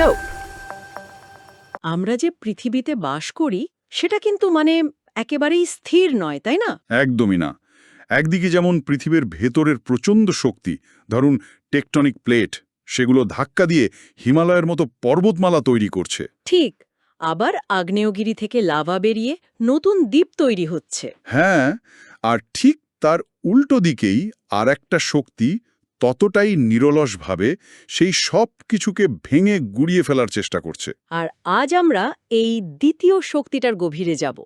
go. আমরা যে পৃথিবীতে বাস করি সেটা কিন্তু মানে একেবারেই স্থির নয় তাই না? একদমই না। একদিকে যেমন পৃথিবীর ভেতরের প্রচণ্ড শক্তি ধরুন টেকটনিক প্লেট সেগুলো ধাক্কা দিয়ে হিমালয়ের মতো পর্বতমালা তৈরি করছে। ঠিক। আবার আগ্নেয়গিরি থেকে লাভা বেরিয়ে নতুন দ্বীপ তৈরি হচ্ছে। হ্যাঁ আর ঠিক তার উল্টো দিকেই আর একটা শক্তি ততটাই নিরলসভাবে সেই সব কিছুকে ভেঙে গুড়িয়ে ফেলার চেষ্টা করছে। আর আজ আমরা এই দ্বিতীয় শক্তিটার গভীরে যাব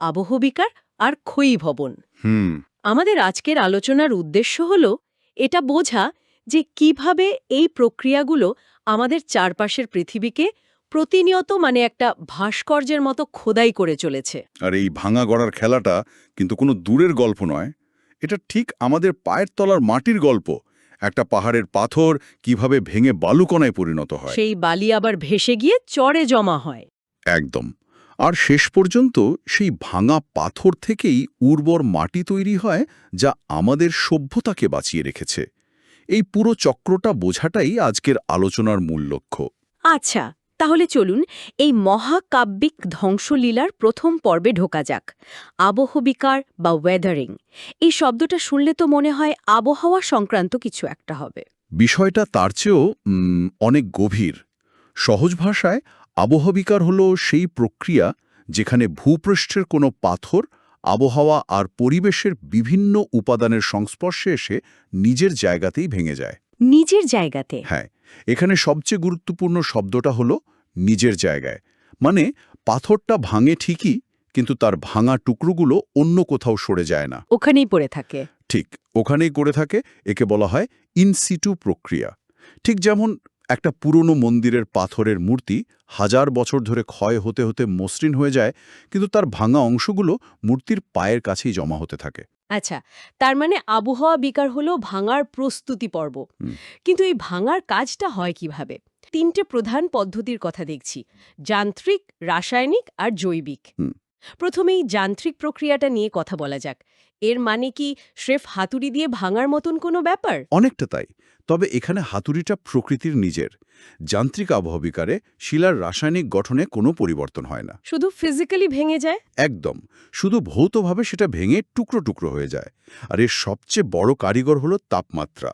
আবহবিকার আর ক্ষয়ী ভবন। হুম। আমাদের আজকের আলোচনার উদ্দেশ্য হল এটা বোঝা যে কীভাবে এই প্রক্রিয়াগুলো আমাদের চারপাশের পৃথিবীকে প্রতিনিয়ত মানে একটা ভাস্কর্যের মতো খোদাই করে চলেছে। আর এই ভাঙা গড়ার খেলাটা কিন্তু কোনো দূরের গল্প নয় এটা ঠিক আমাদের পায়ের তলার মাটির গল্প। একটা পাহাড়ের পাথর কীভাবে ভেঙে বালুকণায় পরিণত হয়। সেই বালি আবার ভেসে গিয়ে চরে জমা হয়। একদম। আর শেষ পর্যন্ত সেই ভাঙা পাথর থেকেই উর্বর মাটি তৈরি হয় যা আমাদের সভ্যতাকে বাঁচিয়ে রেখেছে। এই পুরো চক্রটা বোঝাটাই আজকের আলোচনার মূল লক্ষ্য। আচ্ছা তাহলে চলুন এই মহাকাব্যিক ধ্বংসলীলার প্রথম পর্বে ঢোকা যাক। আবহবিকার বা ওয়েদারিং এই শব্দটা শুনলে তো মনে হয় আবহাওয়া সংক্রান্ত কিছু একটা হবে। বিষয়টা তার চেয়েও অনেক গভীর। সহজ ভাষায় আবহবিকার হল সেই প্রক্রিয়া যেখানে ভূপৃষ্ঠের কোনো পাথর আবহাওয়া আর পরিবেশের বিভিন্ন উপাদানের সংস্পর্শে এসে নিজের জায়গাতেই ভেঙে যায়। নিজের জায়গাতে? হ্যাঁ এখানে সবচেয়ে গুরুত্বপূর্ণ শব্দটা হলো নিজের জায়গায়। মানে পাথরটা ভাঙে ঠিকই কিন্তু তার ভাঙা টুকরোগুলো অন্য কোথাও সরে যায় না। ওখানেই পড়ে থাকে। ঠিক ওখানেই করে থাকে একে বলা হয় ইনসিটু প্রক্রিয়া। ঠিক যেমন একটা পুরনো মন্দিরের পাথরের মূর্তি হাজার বছর ধরে ক্ষয় হতে হতে মসৃণ হয়ে যায় কিন্তু তার ভাঙা অংশগুলো মূর্তির পায়ের কাছেই জমা হতে থাকে। আচ্ছা তার মানে আবহাওয়া বিকার হলো ভাঙার প্রস্তুতি পর্ব। কিন্তু এই ভাঙার কাজটা হয় কীভাবে? তিনটে প্রধান পদ্ধতির কথা দেখছি যান্ত্রিক রাসায়নিক আর জৈবিক। প্রথমেই যান্ত্রিক প্রক্রিয়াটা নিয়ে কথা বলা যাক। এর মানে কি স্রেফ হাতুড়ি দিয়ে ভাঙার মতন কোনো ব্যাপার? অনেকটা তাই। তবে এখানে হাতুড়িটা প্রকৃতির নিজের। যান্ত্রিক আবহবিকারে শিলার রাসায়নিক গঠনে কোনো পরিবর্তন হয় না। শুধু ফিজিক্যালি ভেঙে যায়? একদম। শুধু ভৌতভাবে সেটা ভেঙে টুকরো টুকরো হয়ে যায়। আর এর সবচেয়ে বড় কারিগর হলো তাপমাত্রা।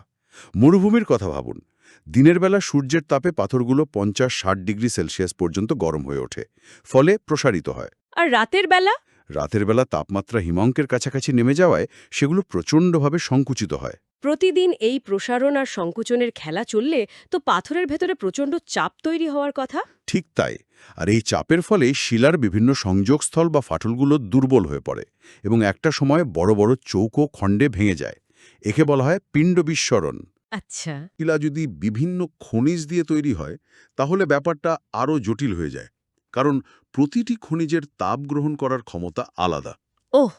মরুভূমির কথা ভাবুন। দিনের বেলা সূর্যের তাপে পাথরগুলো পঞ্চাশ ষাট ডিগ্রি সেলসিয়াস পর্যন্ত গরম হয়ে ওঠে। ফলে প্রসারিত হয়। আর রাতের বেলা? রাতের বেলা তাপমাত্রা হিমাঙ্কের কাছাকাছি নেমে যাওয়ায় সেগুলো প্রচণ্ডভাবে সংকুচিত হয়। প্রতিদিন এই প্রসারণ আর সংকুচনের খেলা চললে তো পাথরের ভেতরে প্রচণ্ড চাপ তৈরি হওয়ার কথা? ঠিক তাই। আর এই চাপের ফলে শিলার বিভিন্ন সংযোগস্থল বা ফাটলগুলো দুর্বল হয়ে পড়ে এবং একটা সময় বড় বড় চৌকো খণ্ডে ভেঙে যায়। একে বলা হয় পিণ্ড বিস্মরণ আচ্ছা। শিলা যদি বিভিন্ন খনিজ দিয়ে তৈরি হয় তাহলে ব্যাপারটা আরও জটিল হয়ে যায়। কারণ প্রতিটি খনিজের তাপ গ্রহণ করার ক্ষমতা আলাদা। ওহ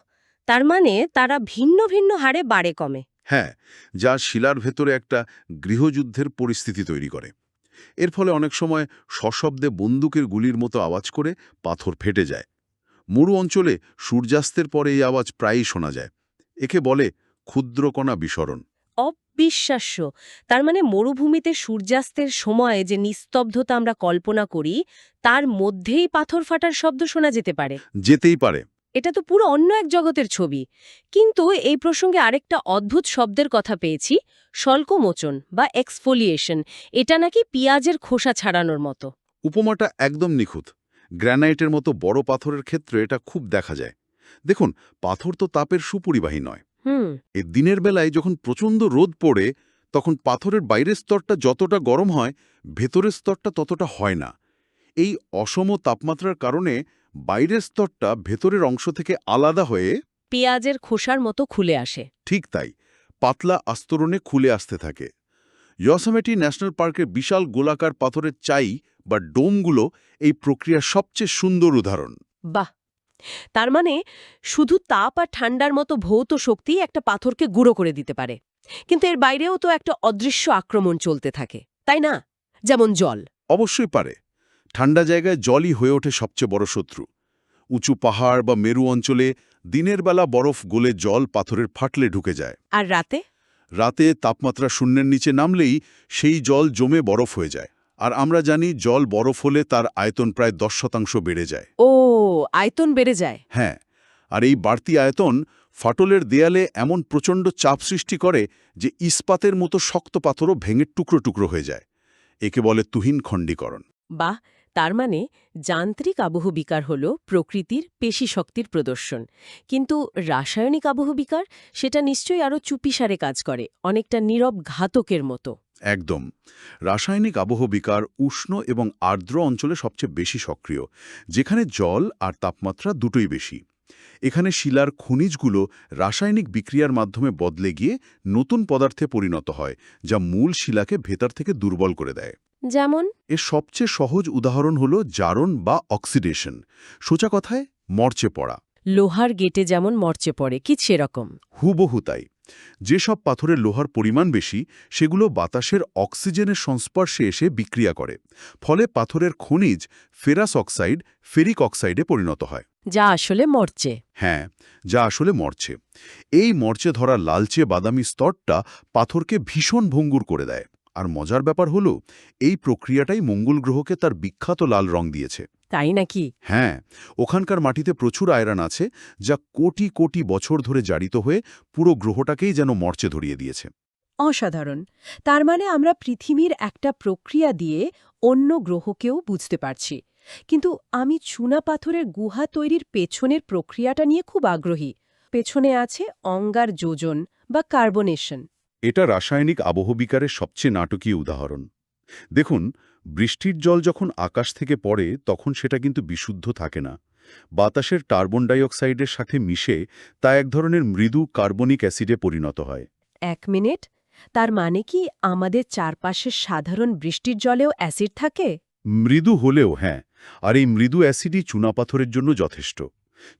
তার মানে তারা ভিন্ন ভিন্ন হারে বাড়ে কমে। হ্যাঁ যা শিলার ভেতরে একটা গৃহযুদ্ধের পরিস্থিতি তৈরি করে। এর ফলে অনেক সময় সশব্দে বন্দুকের গুলির মতো আওয়াজ করে পাথর ফেটে যায়। মরু অঞ্চলে সূর্যাস্তের পরে এই আওয়াজ প্রায়ই শোনা যায়। একে বলে ক্ষুদ্রকণা বিসরণ। অবিশ্বাস্য তার মানে মরুভূমিতে সূর্যাস্তের সময় যে নিস্তব্ধতা আমরা কল্পনা করি তার মধ্যেই পাথর ফাটার শব্দ শোনা যেতে পারে। যেতেই পারে। এটা তো পুরো অন্য এক জগতের ছবি। কিন্তু এই প্রসঙ্গে আরেকটা অদ্ভুত শব্দের কথা পেয়েছি স্বল্পমোচন বা এক্সফোলিয়েশন এটা নাকি পিঁয়াজের খোসা ছাড়ানোর মতো। উপমাটা একদম নিখুঁত। গ্র্যানাইটের মতো বড় পাথরের ক্ষেত্রে এটা খুব দেখা যায়। দেখুন পাথর তো তাপের সুপরিবাহী নয়। এ দিনের বেলায় যখন প্রচণ্ড রোদ পড়ে তখন পাথরের বাইরের স্তরটা যতটা গরম হয় ভেতরের স্তরটা ততটা হয় না। এই অসম তাপমাত্রার কারণে বাইরের স্তরটা ভেতরের অংশ থেকে আলাদা হয়ে পেঁয়াজের খোসার মতো খুলে আসে। ঠিক তাই পাতলা আস্তরণে খুলে আসতে থাকে। ইয়সামেটি ন্যাশনাল পার্কের বিশাল গোলাকার পাথরের চাই বা ডোমগুলো এই প্রক্রিয়ার সবচেয়ে সুন্দর উদাহরণ। বাহ! তার মানে শুধু তাপ আর ঠান্ডার মতো ভৌত শক্তি একটা পাথরকে গুঁড়ো করে দিতে পারে। কিন্তু এর বাইরেও তো একটা অদৃশ্য আক্রমণ চলতে থাকে তাই না? যেমন জল। অবশ্যই পারে। ঠান্ডা জায়গায় জলই হয়ে ওঠে সবচেয়ে বড় শত্রু। উঁচু পাহাড় বা মেরু অঞ্চলে দিনের বেলা বরফ গলে জল পাথরের ফাটলে ঢুকে যায়। আর রাতে? রাতে তাপমাত্রা শূন্যের নিচে নামলেই সেই জল জমে বরফ হয়ে যায়। আর আমরা জানি জল বরফ হলে তার আয়তন প্রায় দশ শতাংশ বেড়ে যায়। ও আয়তন বেড়ে যায়। হ্যাঁ আর এই বাড়তি আয়তন ফাটলের দেয়ালে এমন প্রচণ্ড চাপ সৃষ্টি করে যে ইস্পাতের মতো শক্ত পাথরও ভেঙে টুকরো টুকরো হয়ে যায়। একে বলে তুহিন খণ্ডীকরণ বাহ! তার মানে যান্ত্রিক আবহ বিকার হল প্রকৃতির পেশি শক্তির প্রদর্শন। কিন্তু রাসায়নিক আবহ বিকার সেটা নিশ্চয়ই আরও চুপিসারে কাজ করে, অনেকটা নীরব ঘাতকের মতো। একদম। রাসায়নিক আবহ বিকার উষ্ণ এবং আর্দ্র অঞ্চলে সবচেয়ে বেশি সক্রিয়, যেখানে জল আর তাপমাত্রা দুটোই বেশি। এখানে শিলার খনিজগুলো রাসায়নিক বিক্রিয়ার মাধ্যমে বদলে গিয়ে নতুন পদার্থে পরিণত হয় যা মূল শিলাকে ভেতর থেকে দুর্বল করে দেয়। যেমন? এর সবচেয়ে সহজ উদাহরণ হল জারণ বা অক্সিডেশন। সোচা কথায় মরচে পড়া। লোহার গেটে যেমন মরচে পড়ে কি সেরকম। হুবহু তাই। যেসব পাথরের লোহার পরিমাণ বেশি সেগুলো বাতাসের অক্সিজেনের সংস্পর্শে এসে বিক্রিয়া করে। ফলে পাথরের খনিজ ফেরাস অক্সাইড ফেরিক অক্সাইডে পরিণত হয়। যা আসলে মরচে। হ্যাঁ যা আসলে মরচে। এই মরচে ধরা লালচে বাদামি স্তরটা পাথরকে ভীষণ ভঙ্গুর করে দেয়। আর মজার ব্যাপার হলো এই প্রক্রিয়াটাই মঙ্গল গ্রহকে তার বিখ্যাত লাল রং দিয়েছে। তাই নাকি? হ্যাঁ ওখানকার মাটিতে প্রচুর আয়রন আছে যা কোটি কোটি বছর ধরে জারিত হয়ে পুরো গ্রহটাকেই যেন মর্চে ধরিয়ে দিয়েছে। অসাধারণ। তার মানে আমরা পৃথিবীর একটা প্রক্রিয়া দিয়ে অন্য গ্রহকেও বুঝতে পারছি। কিন্তু আমি চুনা পাথরের গুহা তৈরির পেছনের প্রক্রিয়াটা নিয়ে খুব আগ্রহী। পেছনে আছে অঙ্গার যোজন বা কার্বনেশন। এটা রাসায়নিক আবহবিকারের সবচেয়ে নাটকীয় উদাহরণ। দেখুন বৃষ্টির জল যখন আকাশ থেকে পড়ে তখন সেটা কিন্তু বিশুদ্ধ থাকে না। বাতাসের কার্বন ডাইঅক্সাইডের সাথে মিশে তা এক ধরনের মৃদু কার্বনিক অ্যাসিডে পরিণত হয়। এক মিনিট। তার মানে কি আমাদের চারপাশের সাধারণ বৃষ্টির জলেও অ্যাসিড থাকে? মৃদু হলেও হ্যাঁ আর এই মৃদু অ্যাসিডই চুনাপাথরের জন্য যথেষ্ট।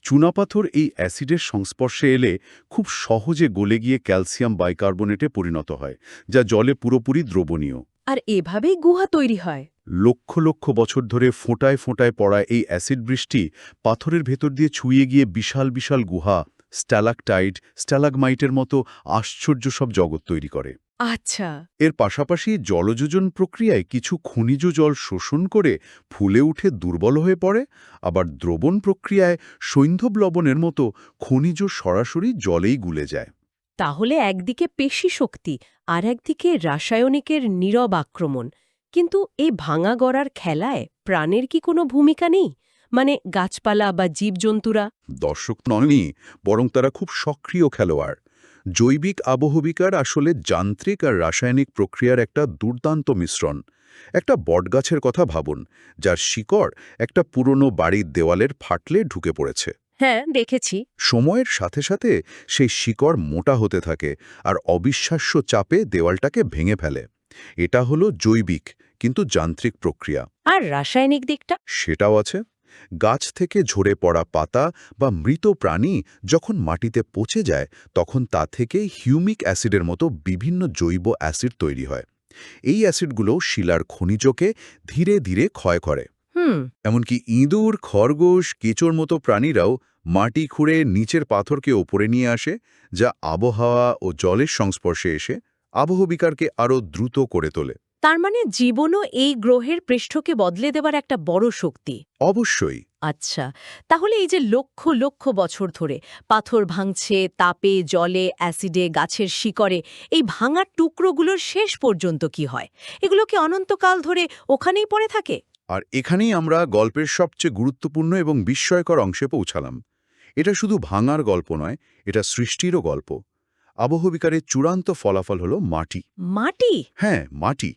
চুনাপাথর এই অ্যাসিডের সংস্পর্শে এলে খুব সহজে গলে গিয়ে ক্যালসিয়াম বাইকার্বনেটে পরিণত হয় যা জলে পুরোপুরি দ্রবণীয়। আর এভাবেই গুহা তৈরি হয়। লক্ষ লক্ষ বছর ধরে ফোঁটায় ফোঁটায় পড়া এই অ্যাসিড বৃষ্টি পাথরের ভেতর দিয়ে ছুঁয়ে গিয়ে বিশাল বিশাল গুহা স্ট্যালাকটাইট স্ট্যালাগমাইটের মতো আশ্চর্য সব জগৎ তৈরি করে। আচ্ছা। এর পাশাপাশি জলযোজন প্রক্রিয়ায় কিছু খনিজ জল শোষণ করে ফুলে উঠে দুর্বল হয়ে পড়ে আবার দ্রবণ প্রক্রিয়ায় সৈন্ধব লবণের মতো খনিজ সরাসরি জলেই গুলে যায়। তাহলে একদিকে পেশি শক্তি আর একদিকে রাসায়নিকের নীরব আক্রমণ। কিন্তু এই ভাঙা গড়ার খেলায় প্রাণের কি কোনো ভূমিকা নেই? মানে গাছপালা বা জীবজন্তুরা? দর্শক নয়নি বরং তারা খুব সক্রিয় খেলোয়াড়। জৈবিক আবহবিকার আসলে যান্ত্রিক আর রাসায়নিক প্রক্রিয়ার একটা দুর্দান্ত মিশ্রণ। একটা বটগাছের কথা ভাবুন যার শিকড় একটা পুরনো বাড়ির দেওয়ালের ফাটলে ঢুকে পড়েছে। হ্যাঁ দেখেছি। সময়ের সাথে সাথে সেই শিকড় মোটা হতে থাকে আর অবিশ্বাস্য চাপে দেওয়ালটাকে ভেঙে ফেলে। এটা হলো জৈবিক কিন্তু যান্ত্রিক প্রক্রিয়া। আর রাসায়নিক দিকটা? সেটাও আছে। গাছ থেকে ঝরে পড়া পাতা বা মৃত প্রাণী যখন মাটিতে পচে যায় তখন তা থেকে হিউমিক অ্যাসিডের মতো বিভিন্ন জৈব অ্যাসিড তৈরি হয়। এই অ্যাসিডগুলো শিলার খনিজকে ধীরে ধীরে ক্ষয় করে। এমনকি ইঁদুর খরগোশ কেঁচোর মতো প্রাণীরাও মাটি খুঁড়ে নিচের পাথরকে ওপরে নিয়ে আসে যা আবহাওয়া ও জলের সংস্পর্শে এসে আবহবিকারকে আরও দ্রুত করে তোলে। তার মানে জীবনও এই গ্রহের পৃষ্ঠকে বদলে দেবার একটা বড় শক্তি। অবশ্যই। আচ্ছা তাহলে এই যে লক্ষ লক্ষ বছর ধরে পাথর ভাঙছে তাপে জলে অ্যাসিডে গাছের শিকড়ে এই ভাঙার টুকরোগুলোর শেষ পর্যন্ত কি হয়? এগুলো কি অনন্তকাল ধরে ওখানেই পড়ে থাকে? আর এখানেই আমরা গল্পের সবচেয়ে গুরুত্বপূর্ণ এবং বিস্ময়কর অংশে পৌঁছালাম। এটা শুধু ভাঙার গল্প নয় এটা সৃষ্টিরও গল্প। আবহবিকারের চূড়ান্ত ফলাফল হলো মাটি। মাটি? হ্যাঁ মাটি।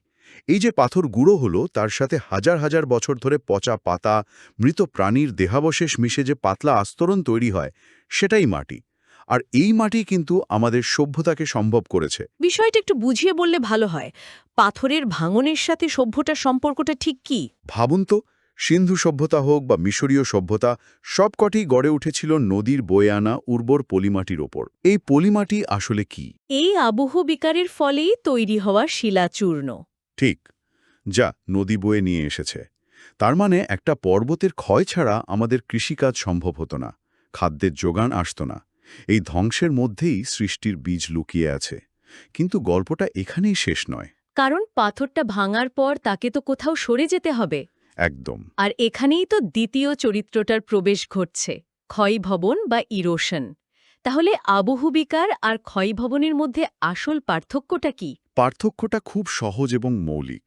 এই যে পাথর গুঁড়ো হলো তার সাথে হাজার হাজার বছর ধরে পচা পাতা মৃত প্রাণীর দেহাবশেষ মিশে যে পাতলা আস্তরণ তৈরি হয় সেটাই মাটি। আর এই মাটি কিন্তু আমাদের সভ্যতাকে সম্ভব করেছে। বিষয়টা একটু বুঝিয়ে বললে ভালো হয়। পাথরের ভাঙনের সাথে সভ্যতার সম্পর্কটা ঠিক কি? ভাবুন তো সিন্ধু সভ্যতা হোক বা মিশরীয় সভ্যতা সবকটি গড়ে উঠেছিল নদীর বয়ে আনা উর্বর পলিমাটির ওপর। এই পলিমাটি আসলে কি? এই আবহ বিকারের ফলেই তৈরি হওয়া শিলাচূর্ণ। ঠিক যা নদী বয়ে নিয়ে এসেছে। তার মানে একটা পর্বতের ক্ষয় ছাড়া আমাদের কৃষিকাজ সম্ভব হতো না খাদ্যের যোগান আসত না। এই ধ্বংসের মধ্যেই সৃষ্টির বীজ লুকিয়ে আছে। কিন্তু গল্পটা এখানেই শেষ নয়। কারণ পাথরটা ভাঙার পর তাকে তো কোথাও সরে যেতে হবে। একদম। আর এখানেই তো দ্বিতীয় চরিত্রটার প্রবেশ ঘটছে ক্ষয়ভবন বা ইরোশন। তাহলে আবহবিকার আর ক্ষয়ভবনের মধ্যে আসল পার্থক্যটা কি? পার্থক্যটা খুব সহজ এবং মৌলিক।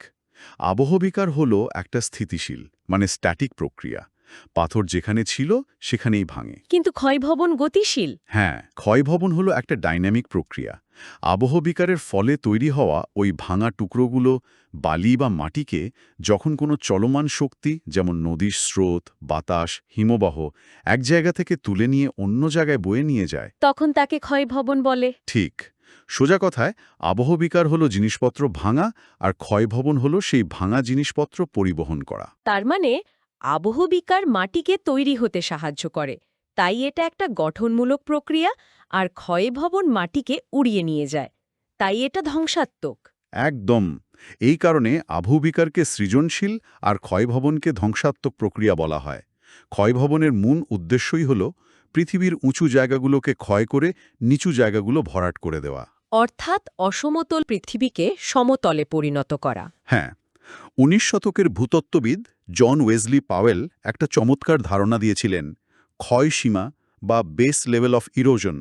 আবহবিকার হল একটা স্থিতিশীল মানে স্ট্যাটিক প্রক্রিয়া। পাথর যেখানে ছিল সেখানেই ভাঙে। কিন্তু ক্ষয়ভবন গতিশীল। হ্যাঁ ক্ষয়ভবন হলো একটা ডাইনামিক প্রক্রিয়া। আবহবিকারের ফলে তৈরি হওয়া ওই ভাঙা টুকরোগুলো বালি বা মাটিকে যখন কোনো চলমান শক্তি যেমন নদীর স্রোত বাতাস হিমবাহ এক জায়গা থেকে তুলে নিয়ে অন্য জায়গায় বয়ে নিয়ে যায়। তখন তাকে ক্ষয়ভবন বলে। ঠিক। সোজা কথায় আবহবিকার হলো জিনিসপত্র ভাঙা আর ক্ষয়ভবন হলো সেই ভাঙা জিনিসপত্র পরিবহন করা। তার মানে আবহবিকার মাটিকে তৈরি হতে সাহায্য করে তাই এটা একটা গঠনমূলক প্রক্রিয়া আর ক্ষয়ভবন মাটিকে উড়িয়ে নিয়ে যায় তাই এটা ধ্বংসাত্মক। একদম এই কারণে আবহবিকারকে সৃজনশীল আর ক্ষয়ভবনকে ধ্বংসাত্মক প্রক্রিয়া বলা হয়। ক্ষয়ভবনের মূল উদ্দেশ্যই হল পৃথিবীর উঁচু জায়গাগুলোকে ক্ষয় করে নিচু জায়গাগুলো ভরাট করে দেওয়া। অর্থাৎ অসমতল পৃথিবীকে সমতলে পরিণত করা। হ্যাঁ উনিশ শতকের ভূতত্ত্ববিদ জন ওয়েজলি পাওয়েল একটা চমৎকার ধারণা দিয়েছিলেন ক্ষয়সীমা বা বেস লেভেল অফ ইরোজন।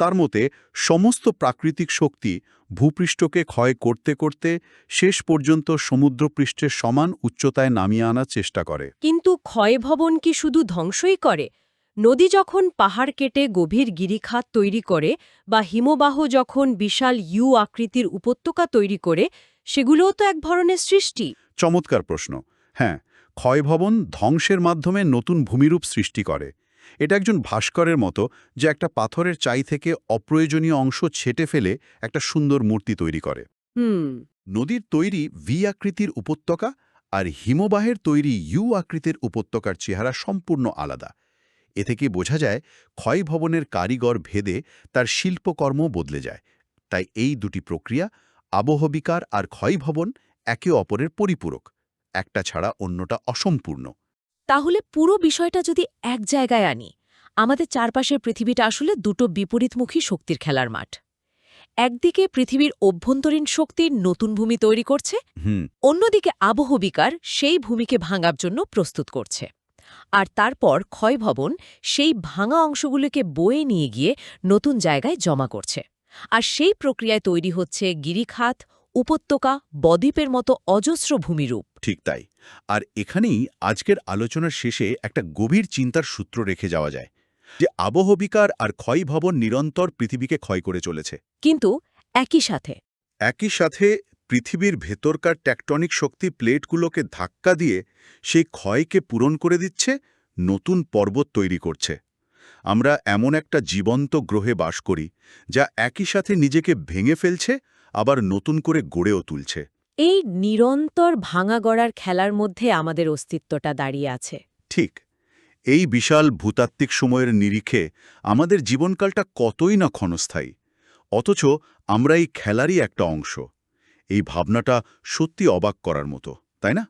তার মতে সমস্ত প্রাকৃতিক শক্তি ভূপৃষ্ঠকে ক্ষয় করতে করতে শেষ পর্যন্ত সমুদ্রপৃষ্ঠের সমান উচ্চতায় নামিয়ে আনার চেষ্টা করে। কিন্তু ক্ষয়ভবন কি শুধু ধ্বংসই করে? নদী যখন পাহাড় কেটে গভীর গিরিখাত তৈরি করে বা হিমবাহ যখন বিশাল ইউ আকৃতির উপত্যকা তৈরি করে সেগুলোও তো এক ধরনের সৃষ্টি। চমৎকার প্রশ্ন। হ্যাঁ ক্ষয়ভবন ধ্বংসের মাধ্যমে নতুন ভূমিরূপ সৃষ্টি করে। এটা একজন ভাস্করের মতো যে একটা পাথরের চাই থেকে অপ্রয়োজনীয় অংশ ছেটে ফেলে একটা সুন্দর মূর্তি তৈরি করে। নদীর তৈরি ভি আকৃতির উপত্যকা আর হিমবাহের তৈরি ইউ আকৃতির উপত্যকার চেহারা সম্পূর্ণ আলাদা। এ থেকে বোঝা যায় ক্ষয়ভবনের কারিগর ভেদে তার শিল্পকর্ম বদলে যায়। তাই এই দুটি প্রক্রিয়া আবহবিকার আর ক্ষয়ভবন একে অপরের পরিপূরক। একটা ছাড়া অন্যটা অসম্পূর্ণ। তাহলে পুরো বিষয়টা যদি এক জায়গায় আনি আমাদের চারপাশের পৃথিবীটা আসলে দুটো বিপরীতমুখী শক্তির খেলার মাঠ। একদিকে পৃথিবীর অভ্যন্তরীণ শক্তির নতুন ভূমি তৈরি করছে অন্যদিকে আবহবিকার সেই ভূমিকে ভাঙার জন্য প্রস্তুত করছে। আর তারপর ক্ষয়ভবন সেই ভাঙা অংশগুলোকে বয়ে নিয়ে গিয়ে নতুন জায়গায় জমা করছে। আর সেই প্রক্রিয়ায় তৈরি হচ্ছে গিরিখাত উপত্যকা বদ্বীপের মতো অজস্র ভূমিরূপ। ঠিক তাই। আর এখানেই আজকের আলোচনার শেষে একটা গভীর চিন্তার সূত্র রেখে যাওয়া যায় যে আবহবিকার আর ক্ষয়ভবন নিরন্তর পৃথিবীকে ক্ষয় করে চলেছে। কিন্তু একই সাথে। একই সাথে পৃথিবীর ভেতরকার ট্যাকটনিক শক্তি প্লেটগুলোকে ধাক্কা দিয়ে সেই ক্ষয়কে পূরণ করে দিচ্ছে নতুন পর্বত তৈরি করছে। আমরা এমন একটা জীবন্ত গ্রহে বাস করি যা একই সাথে নিজেকে ভেঙে ফেলছে আবার নতুন করে গড়েও তুলছে। এই নিরন্তর ভাঙা গড়ার খেলার মধ্যে আমাদের অস্তিত্বটা দাঁড়িয়ে আছে। ঠিক। এই বিশাল ভূতাত্ত্বিক সময়ের নিরিখে আমাদের জীবনকালটা কতই না ক্ষণস্থায়ী। অথচ আমরা এই খেলারই একটা অংশ। এই ভাবনাটা সত্যি অবাক করার মতো তাই না?